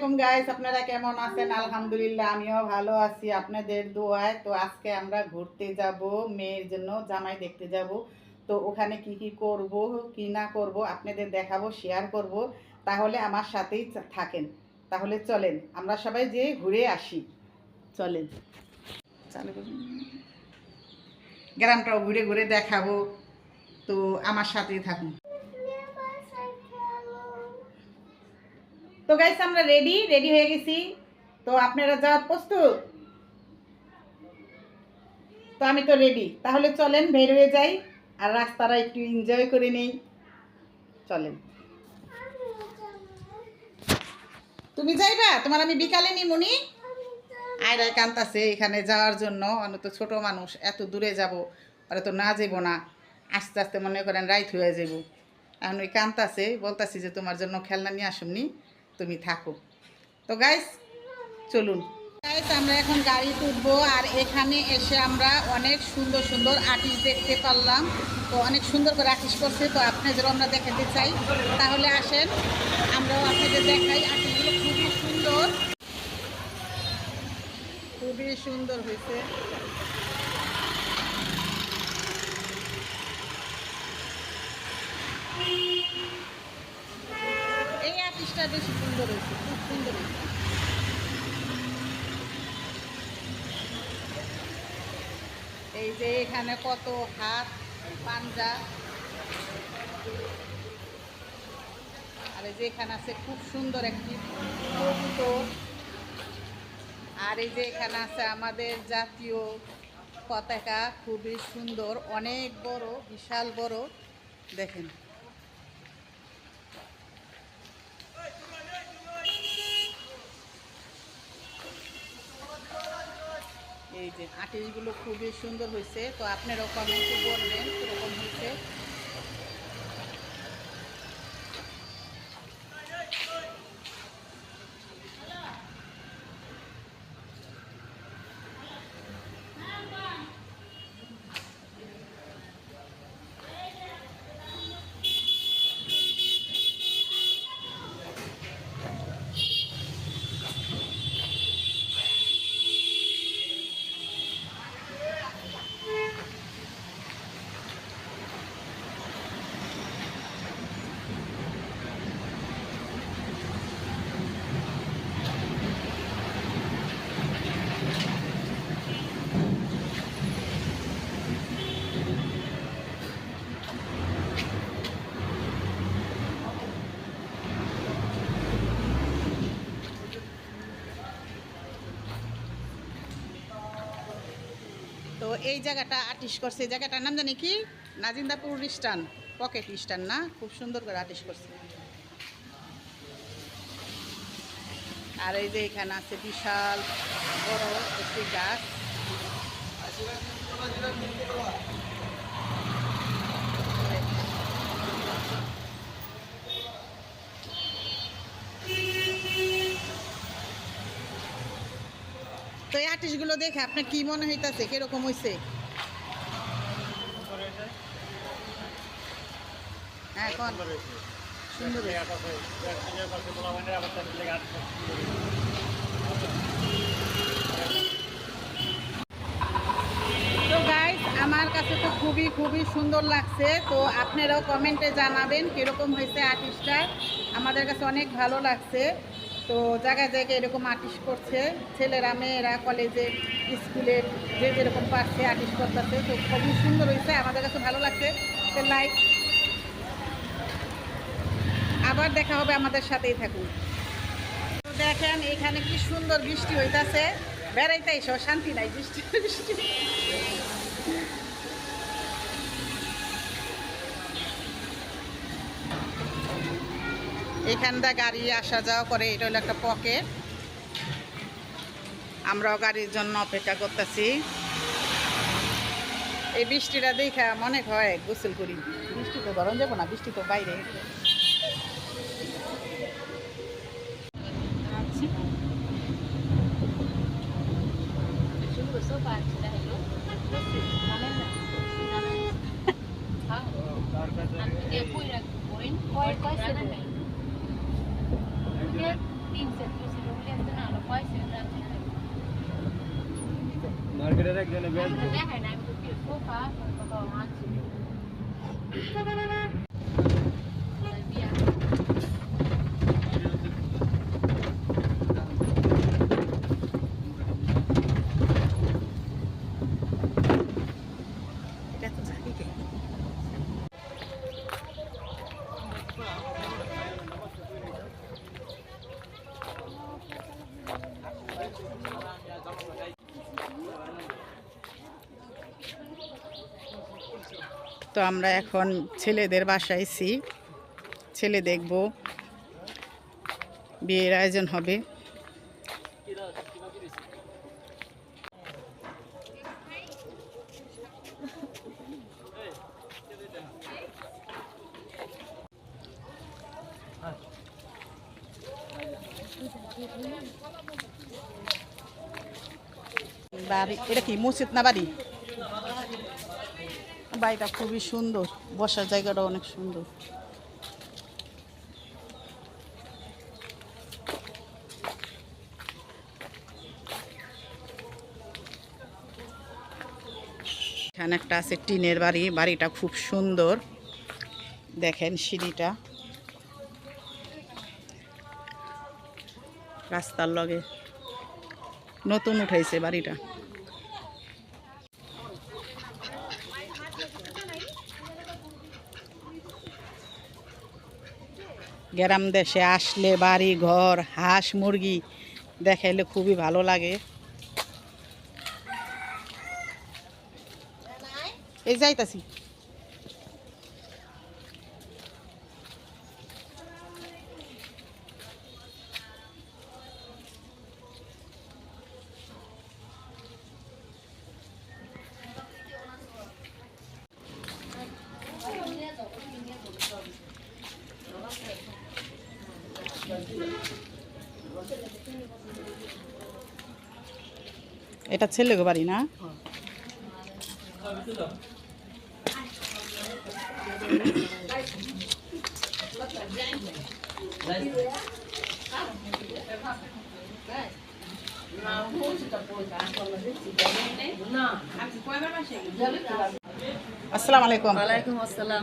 আলাইকুম গাইস আপনারা কেমন আছেন? আলহামদুলিল্লাহ, আমিও ভালো আছি। আপনাদের দোয়ায় তো আজকে আমরা ঘুরতে যাব, মেয়ের জন্য জামাই দেখতে যাব। তো ওখানে কি কি করব, কি না করব, আপনাদের দেখাবো শেয়ার করব। তাহলে আমার সাথেই থাকেন। তাহলে চলেন, আমরা সবাই যে ঘুরে আসি। চলেন। চালু গ্রামটাও ঘুরে ঘুরে দেখাবো। তো আমার সাথেই থাকুন। তো গাইস আমরা রেডি রেডি হয়ে গেছি। তো আপনারা যাওয়ার প্রস্তুত? তো আমি তো রেডি তাহলে চলেন, বের হয়ে যাই আর রাস্তাটা একটু এনজয় করে নেই। চলেন। তুমি যাইবা? তোমার আমি বিকালে নি? মুনি আয়রা কান্তাছে এখানে যাওয়ার জন্য। আমি তো ছোট মানুষ, এত দূরে যাব। ওরা তো না যাব না। আস্তে আস্তে মনে করেন রাইত হয়ে যাব এখন ওই কান্তাছে, বলতাছি যে তোমার জন্য খেলনা নিয়ে আসুননি তুমি থাকো। তো গাইস চলুন। গাইস আমরা এখন গাড়ি তুলবো আর এখানে এসে আমরা অনেক সুন্দর সুন্দর আর্টিস্ট দেখতে পারলাম। তো অনেক সুন্দর করে আর্টিস্ট করছে, তো আপনাদের আমরা দেখাতে চাই। তাহলে আসেন, আমরাও আপনাদের দেখাই আর্টিস্টগুলো খুবই সুন্দর। খুবই সুন্দর হয়েছে। আর্টিস্টটা বেশি সুন্দর হয়েছে, খুব সুন্দর এই যে এখানে কত হাত, পাঞ্জা। আর এই যে এখানে আছে খুব সুন্দর একটি কবুতর। আর এই যে এখানে আছে আমাদের জাতীয় পতাকা, খুবই সুন্দর, অনেক বড়, বিশাল বড়। দেখেন। এই যে আর্টিস্টগুলো খুবই সুন্দর হয়েছে। তো আপনারাও কমেন্টে বলবেন কীরকম হয়েছে তো এই জায়গাটা আর্টিস্ট করছে, এই জায়গাটার নাম জানি কি? নাজিন্দাপুর স্টান পকেট স্টান না? খুব সুন্দর করে আর্টিস্ট করছে। আর এই যে এখানে আছে বিশাল বড় একটি গাছ তো এই আর্টিস্টগুলো দেখে আপনার কি মনে হইতাছে? কীরকম হইছে? হ্যাঁ হয়েছে। তো গাইস আমার কাছে তো খুবই খুবই সুন্দর লাগছে। তো আপনারাও কমেন্টে জানাবেন কীরকম হয়েছে আর্টিস্টটা আমাদের কাছে অনেক ভালো লাগছে। তো জায়গায় জায়গায় এরকম আর্টিস্ট করছে। ছেলেরা, মেয়েরা কলেজে স্কুলে যে যেরকম পারছে আর্টিস্ট করতেছে। তো খুবই সুন্দর হয়েছে, আমাদের কাছে ভালো লাগছে। তো লাইক আবার দেখা হবে আমাদের সাথেই থাকুন। তো দেখেন, এখানে কি সুন্দর বৃষ্টি হইতাছে। বেড়াইতে এসো, শান্তি নাই বৃষ্টি বৃষ্টি। এখানটা গাড়ি আসা যাওয়া করে, এটা হলো একটা পকেট আমরাও গাড়ির জন্য অপেক্ষা করতেছি। এই বৃষ্টিটা দেখা মনে হয় গোসল করি। বৃষ্টি তো গরম যাব না, বৃষ্টি তো বাইরে। মার্কেটের একজনে ব্যাগ এটা তো জানি কে। তো আমরা এখন ছেলেদের বাসায় এসি ছেলে দেখব। বিয়ের আয়োজন হবে। বাড়ি, এটা কি মসজিদ না বাড়ি? বাড়িটা খুবই সুন্দর, বসার জায়গাটা অনেক সুন্দর। এখানে একটা আছে টিনের বাড়ি, বাড়িটা খুব সুন্দর। দেখেন সিঁড়িটা। রাস্তার লগে নতুন উঠাইছে বাড়িটা। গ্রাম দেশে আসলে বাড়ি ঘর হাঁস মুরগি দেখাইলে খুবই ভালো লাগে। এই যাইতাছি। এটা ছেলে গো বাড়ি না? আসসালামু আলাইকুম। ওয়ালাইকুম আসসালাম।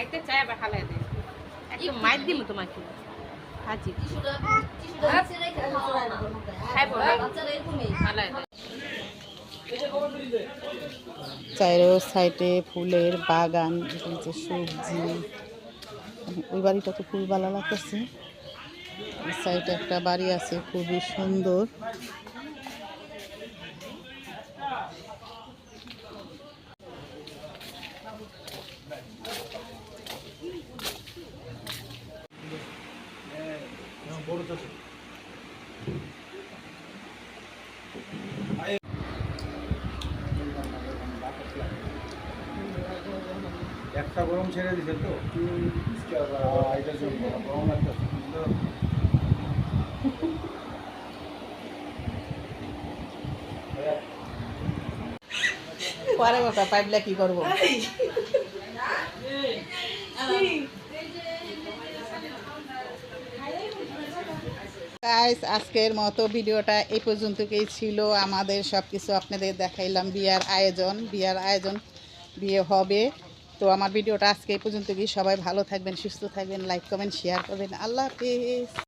খাইতে চাই আবার হালাই দেয়। একদম মাইর দিব তোমাকে। হাজি চাইরো সাইডে ফুলের বাগান হচ্ছে সবজি। ওই বাড়িটা তো খুবই ভালো লাগতেছে সাইডে একটা বাড়ি আছে খুবই সুন্দর। একটা গরম ছেড়ে দিছে তো? আজকের মতো ভিডিওটা এই পর্যন্তই ছিল। আমাদের সব কিছু আপনাদের দেখাইলাম, বিয়ার আয়োজন বিয়ার আয়োজন বিয়ে হবে। তো আমার ভিডিওটা আজকে এই পর্যন্ত গিয়ে সবাই ভালো থাকবেন, সুস্থ থাকবেন লাইক কমেন্ট শেয়ার করবেন। আল্লাহ হাফিজ।